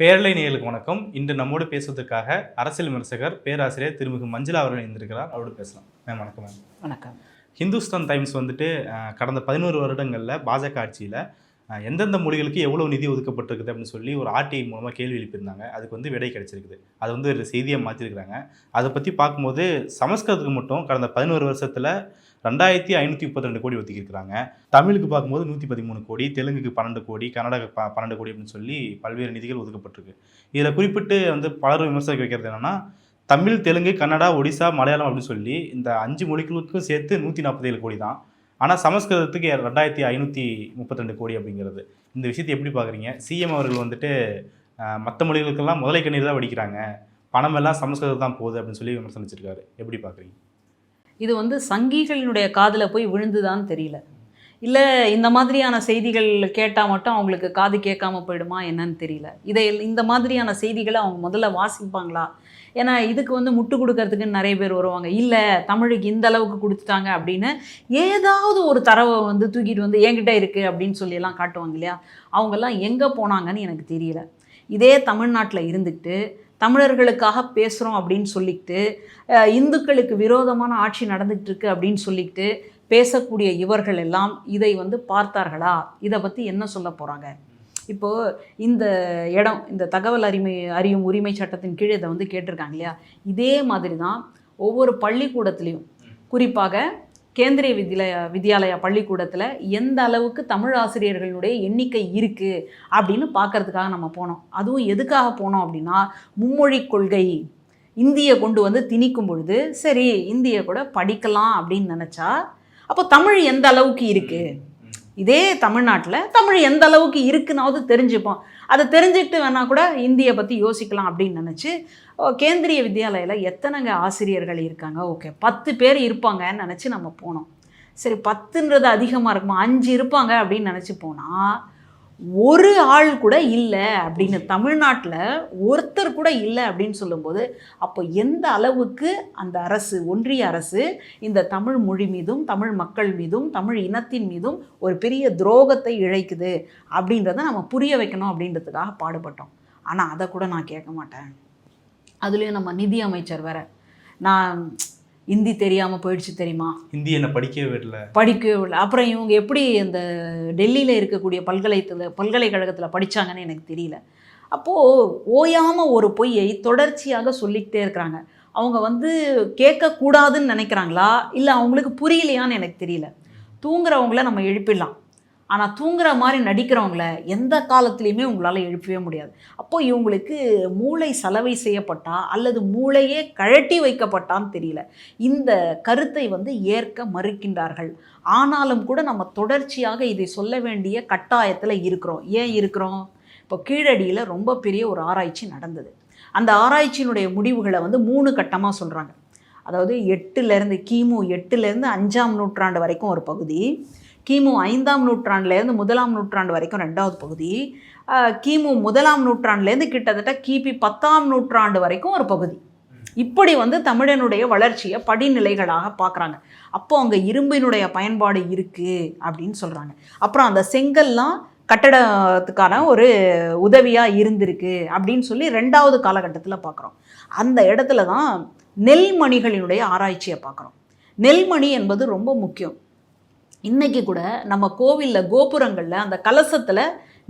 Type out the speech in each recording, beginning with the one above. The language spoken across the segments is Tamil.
பேரலை நேயர்களுக்கு வணக்கம். இன்று நம்மோடு பேசுவதற்காக அரசியல் விமர்சகர் பேராசிரியர் திருமிகு மஞ்சுளா அவர்கள் இருந்திருக்கிறார் அவரோடு பேசலாம். மேம் வணக்கம் மேம். வணக்கம். ஹிந்துஸ்தான் டைம்ஸ் வந்துட்டு கடந்த பதினோரு வருடங்களில் பாஜக ஆட்சியில் எந்தெந்த மொழிகளுக்கு எவ்வளோ நிதி ஒதுக்கப்பட்டிருக்குது அப்படின்னு சொல்லி ஒரு ஆர்டிஐ மூலமாக கேள்வி எழுப்பியிருந்தாங்க. அதுக்கு வந்து விடை கிடைச்சிருக்குது. அது வந்து ஒரு செய்தியாக மாற்றிருக்கிறாங்க அதை பற்றி பார்க்கும்போது சமஸ்கிருதத்துக்கு மட்டும் கடந்த பதினோரு வருஷத்தில் ரெண்டாயிரத்தி ஐநூற்றி முப்பத்தி ரெண்டு கோடி ஒதுக்கியிருக்கிறாங்க. தமிழுக்கு பார்க்கும்போது நூற்றி பதிமூணு கோடி தெலுங்குக்கு பன்னெண்டு கோடி கன்னடக்கு ப பன்னெண்டு கோடி அப்படின்னு சொல்லி பல்வேறு நிதிகள் ஒதுக்கப்பட்டிருக்கு. இதில் குறிப்பிட்டு வந்து பலரும் விமர்சனம் வைக்கிறது என்னென்னா தமிழ் தெலுங்கு கன்னடா ஒடிசா மலையாளம் அப்படின்னு சொல்லி இந்த அஞ்சு மொழிகளுக்கும் சேர்த்து நூற்றி நாற்பத்தேழு கோடி தான். ஆனால் சமஸ்கிருதத்துக்கு ரெண்டாயிரத்தி ஐநூற்றி முப்பத்திரெண்டு கோடி அப்படிங்கிறது. இந்த விஷயத்தை எப்படி பார்க்குறீங்க? சிஎம் அவர்கள் வந்துட்டு மற்ற மொழிகளுக்கெல்லாம் முதலை கண்ணீர் தான் வடிக்கிறாங்க. பணம் எல்லாம் சமஸ்கிருதம் தான் போகுது அப்படின்னு சொல்லி விமர்சனம் வச்சிருக்காரு எப்படி பார்க்குறீங்க? இது வந்து சங்கிகளினுடைய காதில் போய் விழுந்துதான்னு தெரியல. இல்லை இந்த மாதிரியான செய்திகள் கேட்டால் மட்டும் அவங்களுக்கு காது கேட்காம போயிடுமா என்னன்னு தெரியல. இதை இந்த மாதிரியான செய்திகளை அவங்க முதல்ல வாசிப்பாங்களா? ஏன்னா இதுக்கு வந்து முட்டு கொடுக்கறதுக்குன்னு நிறைய பேர் வருவாங்க. இல்லை தமிழுக்கு இந்த அளவுக்கு கொடுத்துட்டாங்க அப்படின்னு ஏதாவது ஒரு தரவை வந்து தூக்கிட்டு வந்து என்கிட்ட இருக்குது அப்படின்னு சொல்லியெல்லாம் காட்டுவாங்க இல்லையா? அவங்கெல்லாம் எங்கே போனாங்கன்னு எனக்கு தெரியல. இதே தமிழ்நாட்டில் இருந்துக்கிட்டு தமிழர்களுக்காக பேசுகிறோம் அப்படின்னு சொல்லிக்கிட்டு இந்துக்களுக்கு விரோதமான ஆட்சி நடந்துகிட்டு இருக்கு அப்படின்னு சொல்லிக்கிட்டு பேசக்கூடிய இவர்கள் எல்லாம் இதை வந்து பார்த்தார்களா? இதை பற்றி என்ன சொல்ல போகிறாங்க இப்போது இந்த இடம் இந்த தகவல் அறிமை அறியும் உரிமை சட்டத்தின் கீழே இதை வந்து கேட்டிருக்காங்க இல்லையா? இதே மாதிரி தான் ஒவ்வொரு பள்ளிக்கூடத்துலேயும் குறிப்பாக கேந்திரிய வித்யாலய வித்யாலயா பள்ளிக்கூடத்தில் எந்த அளவுக்கு தமிழ் ஆசிரியர்களுடைய எண்ணிக்கை இருக்குது அப்படின்னு பார்க்கறதுக்காக நம்ம போனோம். அதுவும் எதுக்காக போனோம் அப்படின்னா மும்மொழி கொள்கை இந்தியை கொண்டு வந்து திணிக்கும் பொழுது சரி இந்தியை கூட படிக்கலாம் அப்படின்னு நினச்சா அப்போ தமிழ் எந்த அளவுக்கு இருக்குது இதே தமிழ்நாட்டில் தமிழ் எந்த அளவுக்கு இருக்குன்னாவது தெரிஞ்சுப்போம். அதை தெரிஞ்சுக்கிட்டு வேணால் கூட இந்தியை பற்றி யோசிக்கலாம் அப்படின்னு நினச்சி கேந்திரிய வித்யாலயில் எத்தனைங்க ஆசிரியர்கள் இருக்காங்க? ஓகே பத்து பேர் இருப்பாங்கன்னு நினச்சி நம்ம போனோம். சரி பத்துன்றது அதிகமாக இருக்குமா? அஞ்சு இருப்பாங்க அப்படின்னு நினச்சி போனால் ஒரு ஆள் கூட இல்லை அப்படின்னு தமிழ்நாட்டில் ஒருத்தர் கூட இல்லை அப்படின்னு சொல்லும்போது அப்போ எந்த அளவுக்கு அந்த அரசு ஒன்றிய அரசு இந்த தமிழ் மொழி மீதும் தமிழ் மக்கள் மீதும் தமிழ் இனத்தின் மீதும் ஒரு பெரிய துரோகத்தை இழைக்குது அப்படின்றத நம்ம புரிய வைக்கணும் அப்படின்றதுக்காக பாடுபட்டோம். ஆனால் அதை கூட நான் கேட்க மாட்டேன். அதுலேயும் நம்ம நிதி அமைச்சர் வேற. நான் ஹிந்தி தெரியாமல் போயிடுச்சு தெரியுமா? ஹிந்தி என்ன படிக்கவே விடல. படிக்கவே இல்லை அப்புறம் இவங்க எப்படி இந்த டெல்லியில் இருக்கக்கூடிய பல்கலைத்தில் பல்கலைக்கழகத்தில் படித்தாங்கன்னு எனக்கு தெரியல. அப்போது ஓயாமல் ஒரு பொய்யை தொடர்ச்சியாக சொல்லிக்கிட்டே இருக்கிறாங்க. அவங்க வந்து கேட்கக்கூடாதுன்னு நினைக்கிறாங்களா? இல்லை அவங்களுக்கு புரியலையான்னு எனக்கு தெரியல. தூங்குறவங்கள நம்ம எழுப்பிடலாம். ஆனால் தூங்குற மாதிரி நடிக்கிறவங்கள எந்த காலத்துலேயுமே உங்களால் எழுப்பவே முடியாது. அப்போ இவங்களுக்கு மூளை சலவை செய்யப்பட்டா அல்லது மூளையே கழட்டி வைக்கப்பட்டான்னு தெரியல. இந்த கருத்தை வந்து ஏற்க மறுக்கின்றார்கள். ஆனாலும் கூட நம்ம தொடர்ச்சியாக இதை சொல்ல வேண்டிய கட்டாயத்தில் இருக்கிறோம். ஏன் இருக்கிறோம்? இப்போ கீழடியில் ரொம்ப பெரிய ஒரு ஆராய்ச்சி நடந்தது. அந்த ஆராய்ச்சியினுடைய முடிவுகளை வந்து மூணு கட்டமாக சொல்கிறாங்க அதாவது எட்டுலேருந்து கிமு எட்டுலேருந்து அஞ்சாம் நூற்றாண்டு வரைக்கும் ஒரு பகுதி. கிமு ஐந்தாம் நூற்றாண்டுலேருந்து முதலாம் நூற்றாண்டு வரைக்கும் ரெண்டாவது பகுதி. கிமு முதலாம் நூற்றாண்டுலேருந்து கிட்டத்தட்ட கிபி பத்தாம் நூற்றாண்டு வரைக்கும் ஒரு பகுதி. இப்படி வந்து தமிழனுடைய வளர்ச்சியை படிநிலைகளாக பார்க்குறாங்க. அப்போ அங்கே இரும்பினுடைய பயன்பாடு இருக்குது அப்படின்னு சொல்கிறாங்க அப்புறம் அந்த செங்கல்லாம் கட்டடத்துக்கான ஒரு உதவியாக இருந்திருக்கு அப்படின்னு சொல்லி ரெண்டாவது காலகட்டத்தில் பார்க்குறோம். அந்த இடத்துல தான் நெல்மணிகளினுடைய ஆராய்ச்சியை பார்க்குறோம். நெல்மணி என்பது ரொம்ப முக்கியம். இன்றைக்கி கூட நம்ம கோவிலில் கோபுரங்களில் அந்த கலசத்தில்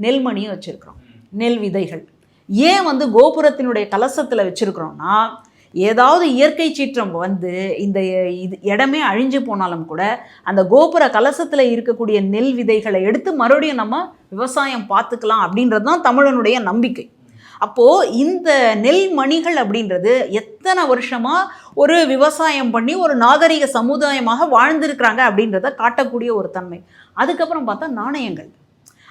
நெல்மணியும் வச்சுருக்குறோம். நெல் விதைகள். ஏன் வந்து கோபுரத்தினுடைய கலசத்தில் வச்சுருக்குறோம்னா ஏதாவது இயற்கை சீற்றம் வந்து இந்த இது இடமே அழிஞ்சு போனாலும் கூட அந்த கோபுர கலசத்தில் இருக்கக்கூடிய நெல் விதைகளை எடுத்து மறுபடியும் நம்ம விவசாயம் பார்த்துக்கலாம் அப்படின்றது தான் தமிழனுடைய நம்பிக்கை. அப்போது இந்த நெல் மணிகள் அப்படின்றது எத்தனை வருஷமாக ஒரு விவசாயம் பண்ணி ஒரு நாகரிக சமுதாயமாக வாழ்ந்திருக்கிறாங்க அப்படின்றத காட்டக்கூடிய ஒரு தன்மை. அதுக்கப்புறம் பார்த்தா நாணயங்கள்.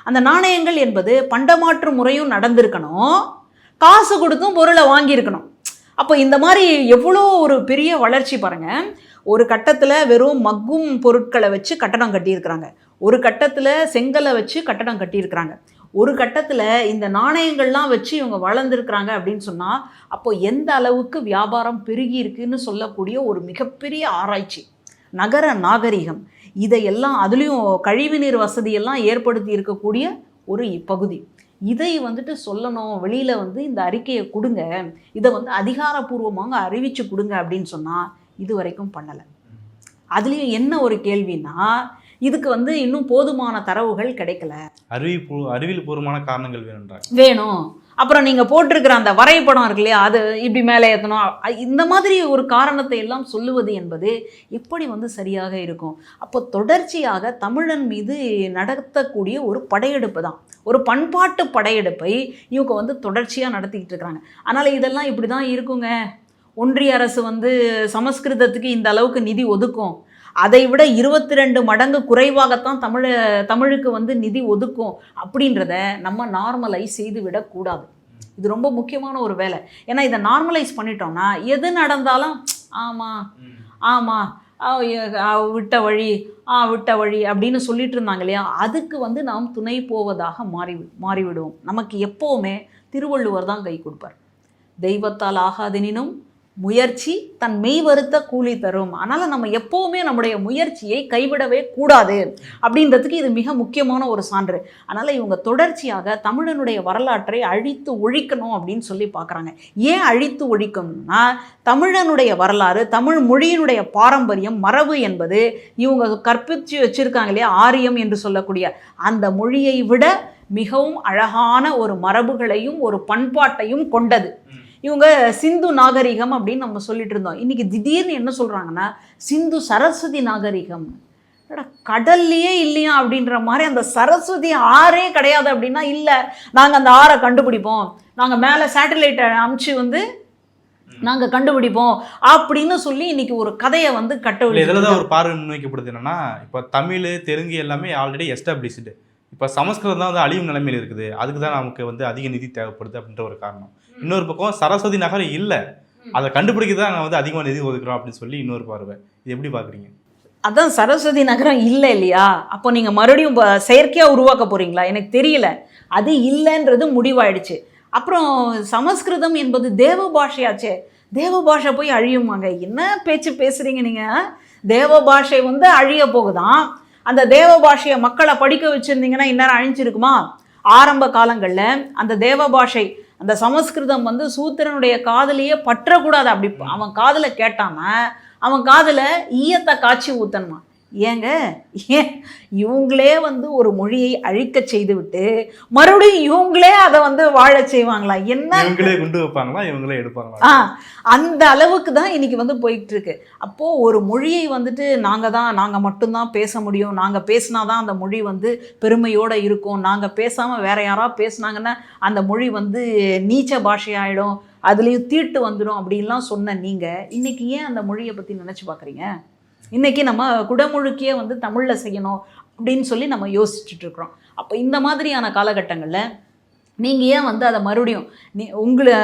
அந்த நாணயங்கள் என்பது பண்டமாற்று முறையும் நடந்திருக்கணும். காசு கொடுத்தும் பொருளை வாங்கியிருக்கணும். அப்போ இந்த மாதிரி எவ்வளோ ஒரு பெரிய வளர்ச்சி பாருங்கள் ஒரு கட்டத்தில் வெறும் மக்கும் பொருட்களை வச்சு கட்டடம் கட்டியிருக்கிறாங்க. ஒரு கட்டத்தில் செங்கலை வச்சு கட்டடம் கட்டியிருக்கிறாங்க. ஒரு கட்டத்தில் இந்த நாணயங்கள்லாம் வச்சு இவங்க வளர்ந்துருக்கிறாங்க அப்படின்னு சொன்னால் அப்போ எந்த அளவுக்கு வியாபாரம் பெருகி இருக்குன்னு சொல்லக்கூடிய ஒரு மிகப்பெரிய ஆராய்ச்சி. நகர நாகரிகம். இதையெல்லாம் அதுலேயும் கழிவுநீர் வசதியெல்லாம் ஏற்படுத்தி இருக்கக்கூடிய ஒரு பகுதி இதை வந்துட்டு சொல்லணும். வெளியில் வந்து இந்த அறிக்கையை கொடுங்க. இதை வந்து அதிகாரப்பூர்வமாக அறிவிச்சு கொடுங்க அப்படின்னு சொன்னால் இது வரைக்கும் பண்ணலை. அதுலேயும் என்ன ஒரு கேள்வினா இதுக்கு வந்து இன்னும் போதுமான தரவுகள் கிடைக்கல. அறிவிப்பு அறிவியல் பூர்வமான காரணங்கள் வேணுன்றாங்க. வேணும். அப்புறம் நீங்கள் போட்டிருக்கிற அந்த வரைபடம் இருக்கு இல்லையா அது இப்படி மேலே ஏற்றணும் இந்த மாதிரி ஒரு காரணத்தை எல்லாம் சொல்லுவது என்பது எப்படி வந்து சரியாக இருக்கும்? அப்போ தொடர்ச்சியாக தமிழன் மீது நடத்தக்கூடிய ஒரு படையெடுப்பு தான். ஒரு பண்பாட்டு படையெடுப்பை இவங்க வந்து தொடர்ச்சியாக நடத்திக்கிட்டு இருக்கிறாங்க அதனால் இதெல்லாம் இப்படி தான் இருக்குங்க. ஒன்றிய அரசு வந்து சமஸ்கிருதத்துக்கு இந்த அளவுக்கு நிதி ஒதுக்கும். அதை விட இருபத்தி ரெண்டு மடங்கு குறைவாகத்தான் தமிழ தமிழுக்கு வந்து நிதி ஒதுக்கும் அப்படின்றத நம்ம நார்மலைஸ் செய்து விடக்கூடாது இது ரொம்ப முக்கியமான ஒரு வேலை. ஏன்னா இதை நார்மலைஸ் பண்ணிட்டோம்னா எது நடந்தாலும் ஆமாம் ஆமாம் விட்ட வழி ஆ விட்ட வழி அப்படின்னு சொல்லிட்டு இருந்தாங்க இல்லையா? அதுக்கு வந்து நாம் துணை போவதாக மாறி மாறிவிடுவோம். நமக்கு எப்போவுமே திருவள்ளுவர் தான் கை கொடுப்பார். தெய்வத்தால் ஆகாதெனினும் முயற்சி தன் மெய் வருத்த கூலி தரும். அதனால் நம்ம எப்போவுமே நம்முடைய முயற்சியை கைவிடவே கூடாது அப்படின்றதுக்கு இது மிக முக்கியமான ஒரு சான்று. அதனால் இவங்க தொடர்ச்சியாக தமிழனுடைய வரலாற்றை அழித்து ஒழிக்கணும் அப்படின்னு சொல்லி பார்க்குறாங்க. ஏன் அழித்து ஒழிக்கணும்னா தமிழனுடைய வரலாறு தமிழ் மொழியினுடைய பாரம்பரியம் மரபு என்பது இவங்க கற்பித்து வச்சுருக்காங்க இல்லையா? ஆரியம் என்று சொல்லக்கூடிய அந்த மொழியை விட மிகவும் அழகான ஒரு மரபுகளையும் ஒரு பண்பாட்டையும் கொண்டது. இவங்க சிந்து நாகரிகம் அப்படின்னு நம்ம சொல்லிட்டு இருந்தோம். இன்னைக்கு திடீர்னு என்ன சொல்றாங்கன்னா சிந்து சரஸ்வதி நாகரிகம். கடல்லையே இல்லையா அப்படின்ற மாதிரி அந்த சரஸ்வதி ஆறே கிடையாது அப்படின்னா இல்லை. நாங்கள் அந்த ஆறை கண்டுபிடிப்போம். நாங்கள் மேலே சேட்டலைட்டை அமுச்சு வந்து நாங்கள் கண்டுபிடிப்போம் அப்படின்னு சொல்லி இன்னைக்கு ஒரு கதையை வந்து கட்ட இதில் தான் ஒரு பார்வை முன்வைக்கப்படுது என்னன்னா இப்போ தமிழ் தெலுங்கு எல்லாமே ஆல்ரெடி எஸ்டாப்ளிஷ்டு இப்போ சமஸ்கிருதம் தான் வந்து அழிவு நிலைமையில் இருக்குது. அதுக்கு தான் நமக்கு வந்து அதிக நிதி தேவைப்படுது அப்படின்ற ஒரு காரணம். இன்னொரு பக்கம் சரஸ்வதி நகர் இல்லை. அதை கண்டுபிடிக்க தான் நாங்கள் வந்து அதிகமாக நிதி ஒதுக்குறோம் அப்படின்னு சொல்லி இன்னொரு பார்வை. இது எப்படி பார்க்குறீங்க? அதான் சரஸ்வதி நகரம் இல்லை இல்லையா? அப்போ நீங்கள் மறுபடியும் ப- செயற்கையா உருவாக்க போறீங்களா? எனக்கு தெரியல. அது இல்லைன்றது முடிவாயிடுச்சு. அப்புறம் சமஸ்கிருதம் என்பது தேவ பாஷையாச்சே. தேவ பாஷை போய் அழியுமாங்க? என்ன பேச்சு பேசுறீங்க நீங்க? தேவ பாஷை வந்து அழிய போகுதாம் அந்த தேவ பாஷையை மக்களை படிக்க வச்சிருந்தீங்கன்னா இந்நேரம் அழிஞ்சிருக்குமா? ஆரம்ப காலங்களில் அந்த தேவ பாஷை அந்த சமஸ்கிருதம் வந்து சூத்திரனுடைய காதலையே பற்றக்கூடாது அப்படி அவன் காதில் கேட்டானா அவன் காதலை ஈயத்தை காய்ச்சி ஊத்தணுமா? ஏங்க ஏன் இவங்களே வந்து ஒரு மொழியை அழிக்க செய்துவிட்டு மறுபடியும் இவங்களே அதை வந்து வாழச் செய்வாங்களா? என்ன? இவங்களே குண்டு வைப்பாங்களா? இவங்களே எடுப்பாங்களா? ஆ அந்த அளவுக்கு தான் இன்னைக்கு வந்து போயிட்டு இருக்கு அப்போ ஒரு மொழியை வந்துட்டு நாங்கள் தான் நாங்கள் மட்டும்தான் பேச முடியும். நாங்கள் பேசினா தான் அந்த மொழி வந்து பெருமையோட இருக்கும். நாங்கள் பேசாமல் வேற யாராவது பேசுனாங்கன்னா அந்த மொழி வந்து நீச்ச பாஷையாயிடும். அதுலேயும் தீட்டு வந்துடும் அப்படின்லாம் சொன்ன நீங்கள் இன்னைக்கு ஏன் அந்த மொழியை பற்றி நினச்சி பார்க்குறீங்க இன்றைக்கி நம்ம குடமுழுக்கியே வந்து தமிழில் செய்யணும் அப்படின்னு சொல்லி நம்ம யோசிச்சுட்ருக்குறோம் அப்போ இந்த மாதிரியான காலகட்டங்களில் நீங்கள் ஏன் வந்து அதை மறுபடியும் நீ உங்களை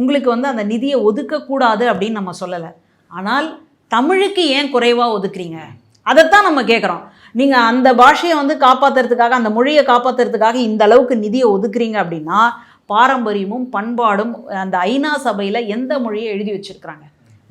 உங்களுக்கு வந்து அந்த நிதியை ஒதுக்கக்கூடாது அப்படின்னு நம்ம சொல்லலை. ஆனால் தமிழுக்கு ஏன் குறைவாக ஒதுக்குறீங்க? அதைத்தான் நம்ம கேட்குறோம் நீங்கள் அந்த பாஷையை வந்து காப்பாற்றுறதுக்காக அந்த மொழியை காப்பாற்றுறதுக்காக இந்த அளவுக்கு நிதியை ஒதுக்குறீங்க அப்படின்னா பாரம்பரியமும் பண்பாடும் அந்த ஐநா சபையில் எந்த மொழியை எழுதி வச்சிருக்கிறாங்க?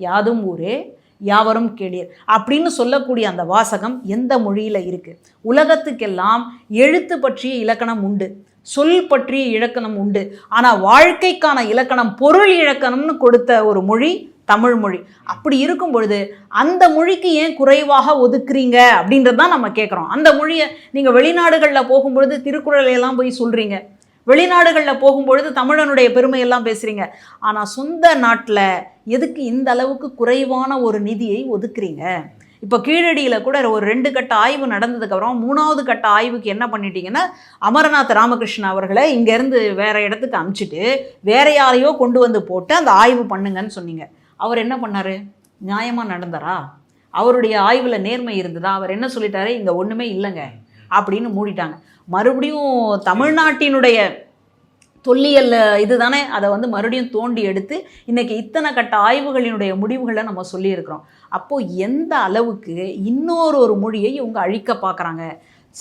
யாதும் ஊரே யாவரும் கேளீர். அப்படின்னு சொல்லக்கூடிய அந்த வாசகம் எந்த மொழியில் இருக்குது உலகத்துக்கெல்லாம் எழுத்து பற்றிய இலக்கணம் உண்டு சொல் பற்றிய இலக்கணம் உண்டு. ஆனால் வாழ்க்கைக்கான இலக்கணம் பொருள் இலக்கணம்னு கொடுத்த ஒரு மொழி தமிழ் மொழி. அப்படி இருக்கும் பொழுது அந்த மொழிக்கு ஏன் குறைவாக ஒதுக்குறீங்க? அப்படின்றது தான் நம்ம கேட்குறோம் அந்த மொழியை நீங்கள் வெளிநாடுகளில் போகும்பொழுது திருக்குறளையெல்லாம் போய் சொல்கிறீங்க வெளிநாடுகளில் போகும்பொழுது தமிழனுடைய பெருமையெல்லாம் பேசுகிறீங்க ஆனால் சொந்த நாட்டில் எதுக்கு இந்த அளவுக்கு குறைவான ஒரு நிதியை ஒதுக்குறீங்க? இப்போ கீழடியில் கூட ஒரு ரெண்டு கட்ட ஆய்வு நடந்ததுக்கப்புறம் மூணாவது கட்ட ஆய்வுக்கு என்ன பண்ணிட்டீங்கன்னா அமரநாத் ராமகிருஷ்ணன் அவர்களை இங்கேருந்து வேற இடத்துக்கு அமுச்சிட்டு வேற யாரையோ கொண்டு வந்து போட்டு அந்த ஆய்வு பண்ணுங்கன்னு சொன்னீங்க. அவர் என்ன பண்ணார்? நியாயமாக நடந்தாரா? அவருடைய ஆய்வில் நேர்மை இருந்ததா? அவர் என்ன சொல்லிட்டாரு? இங்கே ஒன்றுமே இல்லைங்க. அப்படின்னு மூடிட்டாங்க. மறுபடியும் தமிழ்நாட்டினுடைய தொல்லியல் இதுதானே? அதை வந்து மறுபடியும் தோண்டி எடுத்து இன்றைக்கி இத்தனை கட்ட ஆய்வுகளினுடைய முடிவுகளை நம்ம சொல்லியிருக்கிறோம். அப்போது எந்த அளவுக்கு இன்னொரு ஒரு மொழியை இவங்க அழிக்க பார்க்குறாங்க?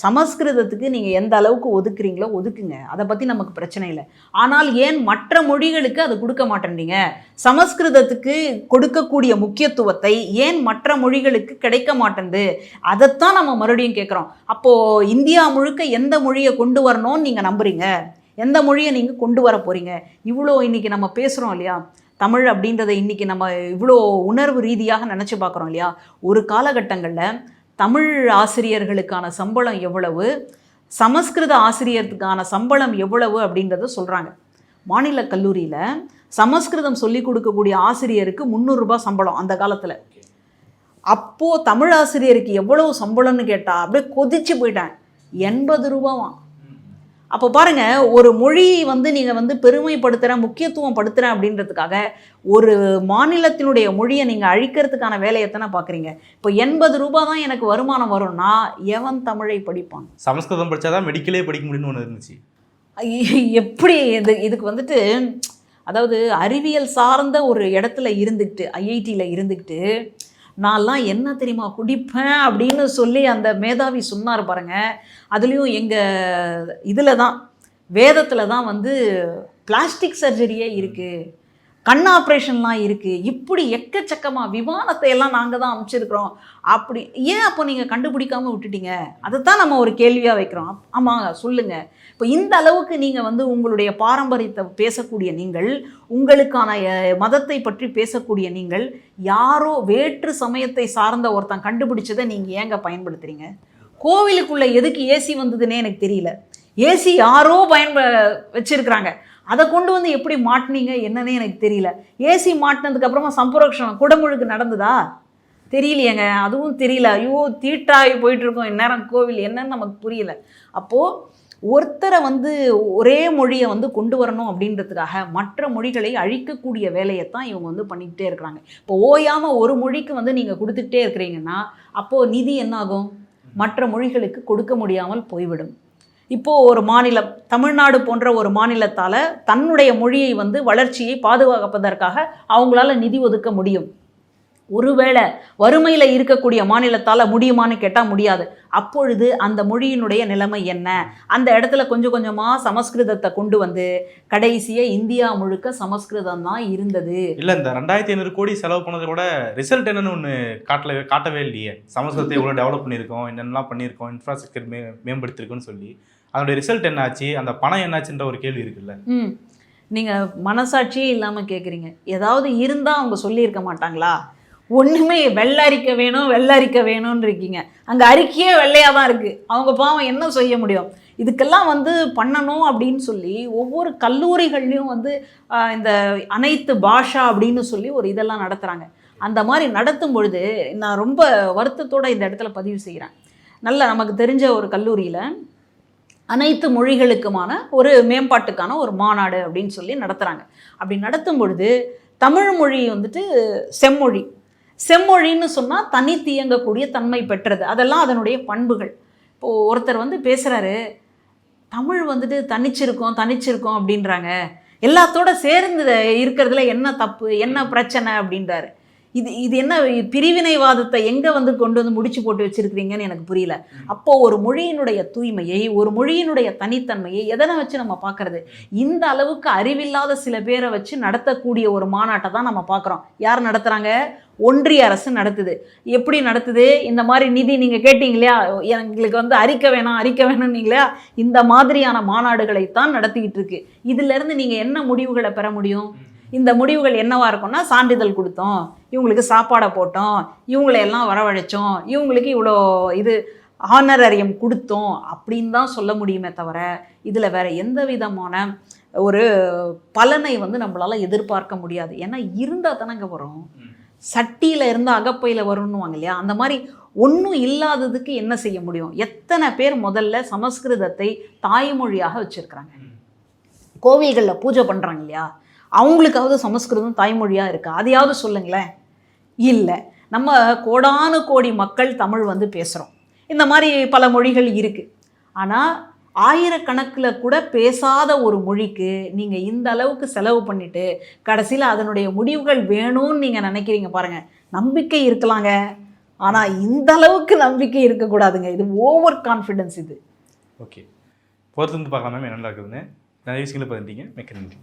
சமஸ்கிருதத்துக்கு நீங்கள் எந்த அளவுக்கு ஒதுக்குறீங்களோ ஒதுக்குங்க. அதை பற்றி நமக்கு பிரச்சனை இல்லை. ஆனால் ஏன் மற்ற மொழிகளுக்கு அது கொடுக்க மாட்டேன்றீங்க? சமஸ்கிருதத்துக்கு கொடுக்கக்கூடிய முக்கியத்துவத்தை ஏன் மற்ற மொழிகளுக்கு கிடைக்க மாட்டேங்குது அதைத்தான் நம்ம மறுபடியும் கேட்குறோம் அப்போது இந்தியா முழுக்க எந்த மொழியை கொண்டு வரணும்னு நீங்கள் நம்புறீங்க? எந்த மொழியை நீங்கள் கொண்டு வர போகிறீங்க இவ்வளோ இன்றைக்கி நம்ம பேசுகிறோம் இல்லையா? தமிழ் அப்படின்றத இன்றைக்கி நம்ம இவ்வளோ உணர்வு ரீதியாக நினச்சி பார்க்குறோம் இல்லையா? ஒரு காலகட்டங்களில் தமிழ் ஆசிரியர்களுக்கான சம்பளம் எவ்வளவு? சமஸ்கிருத ஆசிரியருக்கான சம்பளம் எவ்வளவு அப்படின்றத சொல்கிறாங்க மாநில கல்லூரியில் சமஸ்கிருதம் சொல்லிக் கொடுக்கக்கூடிய ஆசிரியருக்கு முந்நூறுரூபா சம்பளம் அந்த காலத்தில். அப்போது தமிழ் ஆசிரியருக்கு எவ்வளவு சம்பளம்னு கேட்டால் அப்படியே கொதிச்சு போயிட்டேன் எண்பது ரூபாவான் அப்போ பாருங்க ஒரு மொழி வந்து நீங்கள் வந்து பெருமைப்படுத்துகிறேன் முக்கியத்துவம் படுத்துகிறேன் அப்படின்றதுக்காக ஒரு மாநிலத்தினுடைய மொழியை நீங்கள் அழிக்கிறதுக்கான வேலையை தானே பார்க்குறீங்க இப்போ எண்பது ரூபாய் தான் எனக்கு வருமானம் வரும்னா எவன் தமிழை படிப்பான்? சமஸ்கிருதம் படிச்சாதான் மெடிக்கலே படிக்க முடியும்னு ஒன்று இருந்துச்சு. ஐய, எப்படி இது இதுக்கு வந்துட்டு அதாவது அறிவியல் சார்ந்த ஒரு இடத்துல இருந்துக்கிட்டு ஐஐடியில் இருந்துக்கிட்டு நான்லாம் என்ன தெரியுமா குடிப்பேன் அப்படின்னு சொல்லி அந்த மேதாவி சொன்னார் பாருங்க. அதுலேயும் எங்கள் இதில் தான் வேதத்தில் தான் வந்து பிளாஸ்டிக் சர்ஜரியே இருக்குது கண் ஆப்ரேஷன்லாம் இருக்குது இப்படி எக்கச்சக்கமாக விமானத்தை எல்லாம் நாங்கள் தான் அமைச்சிருக்கிறோம். அப்படி ஏன் அப்போ நீங்கள் கண்டுபிடிக்காமல் விட்டுட்டீங்க? அதை தான் நம்ம ஒரு கேள்வியாக வைக்கிறோம். ஆமாங்க சொல்லுங்கள் இப்போ இந்த அளவுக்கு நீங்கள் வந்து உங்களுடைய பாரம்பரியத்தை பேசக்கூடிய நீங்கள் உங்களுக்கான மதத்தை பற்றி பேசக்கூடிய நீங்கள் யாரோ வேற்று சமயத்தை சார்ந்த ஒருத்தன் கண்டுபிடிச்சதை நீங்கள் ஏங்க பயன்படுத்துகிறீங்க கோவிலுக்குள்ளே எதுக்கு ஏசி வந்ததுன்னே எனக்கு தெரியல. ஏசி யாரோ பயன்ப வச்சிருக்கிறாங்க. அதை கொண்டு வந்து எப்படி மாட்டினீங்க என்னன்னே எனக்கு தெரியல. ஏசி மாட்டினதுக்கு அப்புறமா சம்பரோக்ஷணம் குடமுழுக்கு நடந்ததா? தெரியலையேங்க. அதுவும் தெரியல. ஐயோ தீட்டாகி போயிட்டுருக்கோம். இந்நேரம் கோவில் என்னன்னு நமக்கு புரியல. அப்போது ஒருத்தரை வந்து ஒரே மொழியை வந்து கொண்டு வரணும் அப்படின்றதுக்காக மற்ற மொழிகளை அழிக்கக்கூடிய வேலையை தான் இவங்க வந்து பண்ணிக்கிட்டே இருக்கிறாங்க. இப்போ ஓயாமல் ஒரு மொழிக்கு வந்து நீங்கள் கொடுத்துக்கிட்டே இருக்கிறீங்கன்னா அப்போது நிதி என்னாகும்? மற்ற மொழிகளுக்கு கொடுக்க முடியாமல் போய்விடும். இப்போது ஒரு மாநிலம் தமிழ்நாடு போன்ற ஒரு மாநிலத்தால் தன்னுடைய மொழியை வந்து வளர்ச்சியை பாதுகாப்பதற்காக அவங்களால நிதி ஒதுக்க முடியும். ஒருவேளை வறுமையில் இருக்கக்கூடிய மாநிலத்தால் முடியுமான்னு கேட்டால் முடியாது. அப்பொழுது அந்த மொழியினுடைய நிலைமை என்ன? அந்த இடத்துல கொஞ்சம் கொஞ்சமாக சமஸ்கிருதத்தை கொண்டு வந்து கடைசியாக இந்தியா முழுக்க சமஸ்கிருதம் தான் இருந்தது. இல்லை இந்த ரெண்டாயிரத்தி ஐநூறு கோடி செலவு பண்ணதை விட ரிசல்ட் என்னன்னு ஒன்று காட்டல காட்டவே இல்லையே. சமஸ்கிருதத்தை எவ்வளோ டெவலப் பண்ணியிருக்கோம் என்னென்னலாம் பண்ணியிருக்கோம் இன்ஃப்ராஸ்ட்ரக்சர் மே மேம்படுத்திருக்கோன்னு சொல்லி. அதனுடைய ரிசல்ட் என்னாச்சு? அந்த பணம் என்னாச்சுன்ற ஒரு கேள்வி இருக்குல்ல. ம். நீங்கள் மனசாட்சியே இல்லாமல் கேட்குறீங்க ஏதாவது இருந்தால் அவங்க சொல்லியிருக்க மாட்டாங்களா? ஒன்றுமே வெள்ளை வேணும் வெள்ளரிக்க வேணும்னு இருக்கீங்க. அங்கே அறிக்கையே வெள்ளையாக தான் இருக்குது அவங்க பாவம் என்ன செய்ய முடியும்? இதுக்கெல்லாம் வந்து பண்ணணும் அப்படின்னு சொல்லி ஒவ்வொரு கல்லூரிகள்லையும் வந்து இந்த அனைத்து பாஷா அப்படின்னு சொல்லி ஒரு இதெல்லாம் நடத்துகிறாங்க அந்த மாதிரி நடத்தும் பொழுது நான் ரொம்ப வருத்தத்தோடு இந்த இடத்துல பதிவு செய்கிறேன் நல்ல நமக்கு தெரிஞ்ச ஒரு கல்லூரியில் அனைத்து மொழிகளுக்குமான ஒரு மேம்பாட்டுக்கான ஒரு மாநாடு அப்படின்னு சொல்லி நடத்துகிறாங்க அப்படி நடத்தும் பொழுது தமிழ் மொழி வந்துட்டு செம்மொழி. செம்மொழின்னு சொன்னால் தனித்து இயங்கக்கூடிய தன்மை பெற்றது. அதெல்லாம் அதனுடைய பண்புகள். இப்போது ஒருத்தர் வந்து பேசுகிறாரு தமிழ் வந்துட்டு தனிச்சிருக்கோம் தனிச்சிருக்கோம் அப்படின்றாங்க. எல்லாத்தோட சேர்ந்து இருக்கிறதுல என்ன தப்பு என்ன பிரச்சனை அப்படின்றாரு. இது இது என்ன பிரிவினைவாதத்தை எங்கே வந்து கொண்டு வந்து முடிச்சு போட்டு வச்சிருக்கிறீங்கன்னு எனக்கு புரியல. அப்போ ஒரு மொழியினுடைய தூய்மையை ஒரு மொழியினுடைய தனித்தன்மையை எதனை வச்சு நம்ம பார்க்கறது? இந்த அளவுக்கு அறிவில்லாத சில பேரை வச்சு நடத்தக்கூடிய ஒரு மாநாட்டை தான் நம்ம பார்க்குறோம். யார் நடத்துகிறாங்க ஒன்றிய அரசு நடத்துது. எப்படி நடத்துது? இந்த மாதிரி நிதி நீங்கள் கேட்டீங்க இல்லையா எங்களுக்கு வந்து அறிக்கை வேணாம் அறிக்கை வேணும்னீங்களா? இந்த மாதிரியான மாநாடுகளை தான் நடத்திக்கிட்டு இருக்கு. இதிலிருந்து நீங்கள் என்ன முடிவுகளை பெற முடியும்? இந்த முடிவுகள் என்னவா இருக்கும்னா சான்றிதழ் கொடுத்தோம் இவங்களுக்கு சாப்பாடை போட்டோம் இவங்களை எல்லாம் வரவழைச்சோம் இவங்களுக்கு இவ்வளோ இது ஆனரரியம் கொடுத்தோம் அப்படின்னு தான் சொல்ல முடியுமே தவிர இதில் வேற எந்த விதமான ஒரு பலனை வந்து நம்மளால எதிர்பார்க்க முடியாது. ஏன்னா இருந்தால் தானங்க வரும். சட்டியில் இருந்து அகப்பையில் வரும்னுவாங்க இல்லையா? அந்த மாதிரி ஒன்றும் இல்லாததுக்கு என்ன செய்ய முடியும்? எத்தனை பேர் முதல்ல சமஸ்கிருதத்தை தாய்மொழியாக வச்சுருக்கிறாங்க? கோவில்களில் பூஜை பண்ணுறாங்க இல்லையா? அவங்களுக்காவது சமஸ்கிருதம் தாய்மொழியாக இருக்கா? அதையாவது சொல்லுங்களேன். இல்லை நம்ம கோடானு கோடி மக்கள் தமிழ் வந்து பேசுகிறோம் இந்த மாதிரி பல மொழிகள் இருக்குது ஆனால் ஆயிரக்கணக்கில் கூட பேசாத ஒரு மொழிக்கு நீங்கள் இந்த அளவுக்கு செலவு பண்ணிட்டு கடைசியில் அதனுடைய முடிவுகள் வேணும்னு நீங்கள் நினைக்கிறீங்க பாருங்கள் நம்பிக்கை இருக்கலாங்க. ஆனால் இந்த அளவுக்கு நம்பிக்கை இருக்கக்கூடாதுங்க. இது ஓவர் கான்ஃபிடென்ஸ் இது. ஓகே பொறுத்து வந்து பார்க்கலாம் மேம் என்ன நடக்குதுன்னு நிறைய விஷயங்களை பகிர்ந்தீங்க. மிக்க நன்றி.